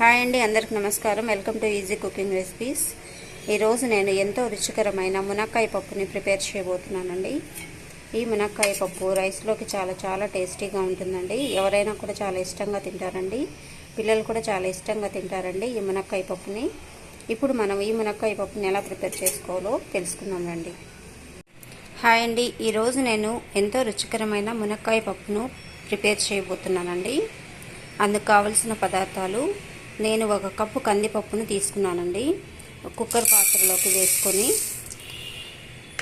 Hi అండి అందరికి నమస్కారం. Welcome to easy cooking recipes ఈరోజు నేను ఎంతో రుచికరమైన మునక్కాయ పప్పుని ప్రిపేర్ చేయబోతున్నానండి. ఈ మునక్కాయ పప్పు రైస్లోకి చాలా చాలా టేస్టీగా ఉంటుందండి. ఎవరైనా కూడా చాలా ఇష్టంగా తింటారండి. పిల్లలు కూడా చాలా ఇష్టంగా తింటారండి ఈ మునక్కాయ పప్పుని. ఇప్పుడు మనం ఈ మునక్కాయ పప్పుని ఎలా ప్రిపేర్ చేసుకోవాలో తెలుసుకుందామండి. హాయ్ అండి ఈరోజు నేను ఎంతో రుచికరమైన మునక్కాయ పప్పును ప్రిపేర్ చేయబోతున్నానండి. అందుకు కావలసిన పదార్థాలు నేను ఒక కప్పు కందిపప్పును తీసుకున్నానండి. కుక్కర్ పాత్రలోకి వేసుకొని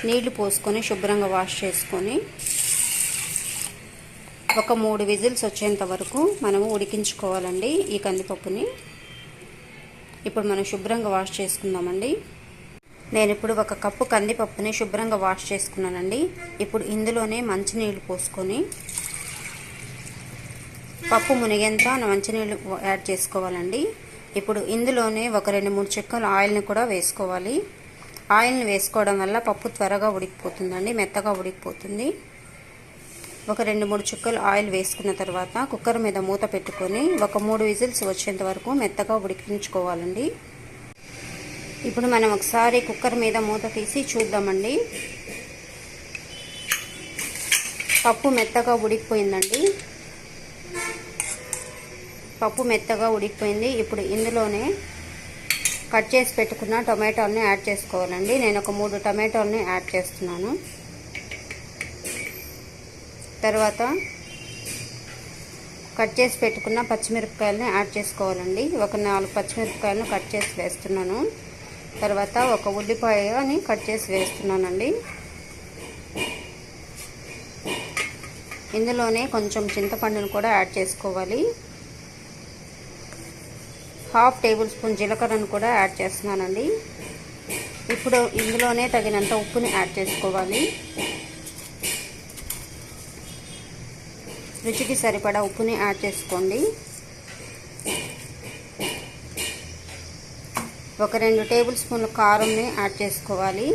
నీళ్ళు పోసుకొని శుభ్రంగా వాష్ చేసుకొని ఒక మూడు విజిల్స్ వచ్చేంత వరకు మనము ఉడికించుకోవాలండి ఈ కందిపప్పుని. ఇప్పుడు మనం శుభ్రంగా వాష్ చేసుకుందామండి. నేను ఇప్పుడు ఒక కప్పు కందిపప్పుని శుభ్రంగా వాష్ చేసుకున్నానండి. ఇప్పుడు ఇందులోనే మంచినీళ్ళు పోసుకొని పప్పు మునిగేంత మంచినీళ్ళు యాడ్ చేసుకోవాలండి. ఇప్పుడు ఇందులోనే ఒక రెండు మూడు చెక్కలు ఆయిల్ని కూడా వేసుకోవాలి. ఆయిల్ని వేసుకోవడం వల్ల పప్పు త్వరగా ఉడికిపోతుందండి మెత్తగా ఉడికిపోతుంది. ఒక రెండు మూడు చుక్కలు ఆయిల్ వేసుకున్న తర్వాత కుక్కర్ మీద మూత పెట్టుకొని ఒక మూడు విజిల్స్ వచ్చేంత వరకు మెత్తగా ఉడికించుకోవాలండి. ఇప్పుడు మనం ఒకసారి కుక్కర్ మీద మూత తీసి చూద్దామండి. పప్పు మెత్తగా ఉడికిపోయిందండి. పప్పు మెత్తగా ఉడికిపోయింది. ఇప్పుడు ఇందులోనే కట్ చేసి పెట్టుకున్న టొమాటోల్ని యాడ్ చేసుకోవాలండి. నేను ఒక మూడు టమాటాలని యాడ్ చేస్తున్నాను. తర్వాత కట్ చేసి పెట్టుకున్న పచ్చిమిరపకాయలని యాడ్ చేసుకోవాలండి. ఒక నాలుగు పచ్చిమిరపకాయలను కట్ చేసి వేస్తున్నాను. తర్వాత ఒక ఉల్లిపాయని కట్ చేసి వేస్తున్నానండి. ఇందులోనే కొంచెం చింతపండును కూడా యాడ్ చేసుకోవాలి. హాఫ్ టేబుల్ స్పూన్ జీలకర్రను కూడా యాడ్ చేస్తున్నానండి. ఇప్పుడు ఇందులోనే తగినంత ఉప్పుని యాడ్ చేసుకోవాలి. రుచికి సరిపడా ఉప్పుని యాడ్ చేసుకోండి. ఒక రెండు టేబుల్ స్పూన్ల కారంని యాడ్ చేసుకోవాలి.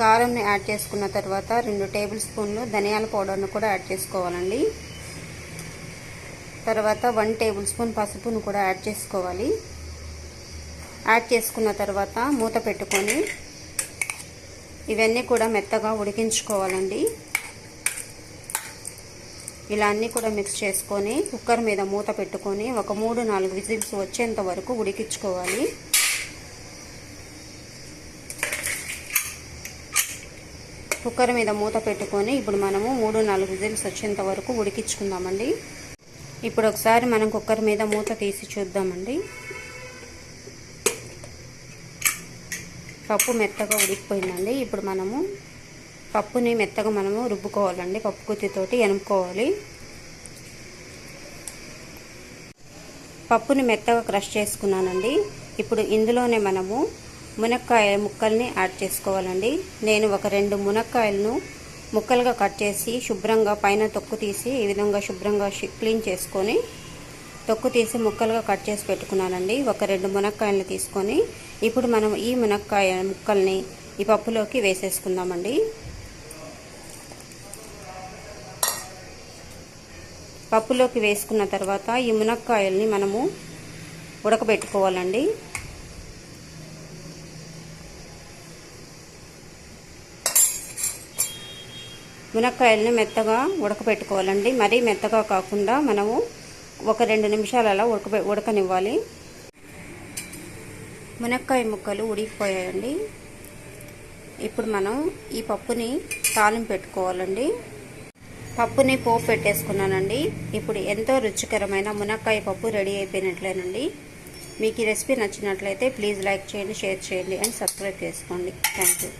కారంని యాడ్ చేసుకున్న తర్వాత రెండు టేబుల్ స్పూన్లు ధనియాల పౌడర్ను కూడా యాడ్ చేసుకోవాలండి. తర్వాత వన్ టేబుల్ స్పూన్ పసుపును కూడా యాడ్ చేసుకోవాలి. యాడ్ చేసుకున్న తర్వాత మూత పెట్టుకొని ఇవన్నీ కూడా మెత్తగా ఉడికించుకోవాలండి. ఇలా అన్నీ కూడా మిక్స్ చేసుకొని కుక్కర్ మీద మూత పెట్టుకొని ఒక మూడు నాలుగు విజిల్స్ వచ్చేంత వరకు ఉడికించుకోవాలి. కుక్కర్ మీద మూత పెట్టుకొని ఇప్పుడు మనము మూడు నాలుగు విజిల్స్ వచ్చేంత వరకు ఉడికించుకుందామండి. ఇప్పుడు ఒకసారి మనం కుక్కర్ మీద మూత తీసి చూద్దామండి. పప్పు మెత్తగా ఉడికిపోయిందండి. ఇప్పుడు మనము పప్పుని మెత్తగా మనము రుబ్బుకోవాలండి. పప్పు గుత్తితోటి ఎనుపుకోవాలి పప్పుని మెత్తగా క్రష్ చేసుకున్నానండి. ఇప్పుడు ఇందులోనే మనము మునక్కాయ ముక్కల్ని యాడ్ చేసుకోవాలండి. నేను ఒక రెండు మునక్కాయలను ముక్కలుగా కట్ చేసి శుభ్రంగా పైన తొక్కు తీసి ఈ విధంగా శుభ్రంగా క్లీన్ చేసుకొని తొక్కు తీసి ముక్కలుగా కట్ చేసి పెట్టుకున్నానండి. ఒక రెండు మునక్కాయలను తీసుకొని ఇప్పుడు మనం ఈ మునక్కాయ ముక్కల్ని ఈ పప్పులోకి వేసేసుకుందామండి. పప్పులోకి వేసుకున్న తర్వాత ఈ మునక్కాయల్ని మనము ఉడకబెట్టుకోవాలండి. మునక్కాయలను మెత్తగా ఉడకబెట్టుకోవాలండి మరీ మెత్తగా కాకుండా మనము ఒక రెండు నిమిషాలు అలా ఉడక ఉడకనివ్వాలి. మునక్కాయ ముక్కలు ఉడికిపోయాయండి. ఇప్పుడు మనం ఈ పప్పుని తాలింపు పెట్టుకోవాలండి. పప్పుని పోపు పెట్టేసుకున్నానండి. ఇప్పుడు ఎంతో రుచికరమైన మునక్కాయ పప్పు రెడీ అయిపోయినట్లేనండి. మీకు ఈ రెసిపీ నచ్చినట్లయితే ప్లీజ్ లైక్ చేయండి షేర్ చేయండి అండ్ సబ్స్క్రైబ్ చేసుకోండి. Thank you.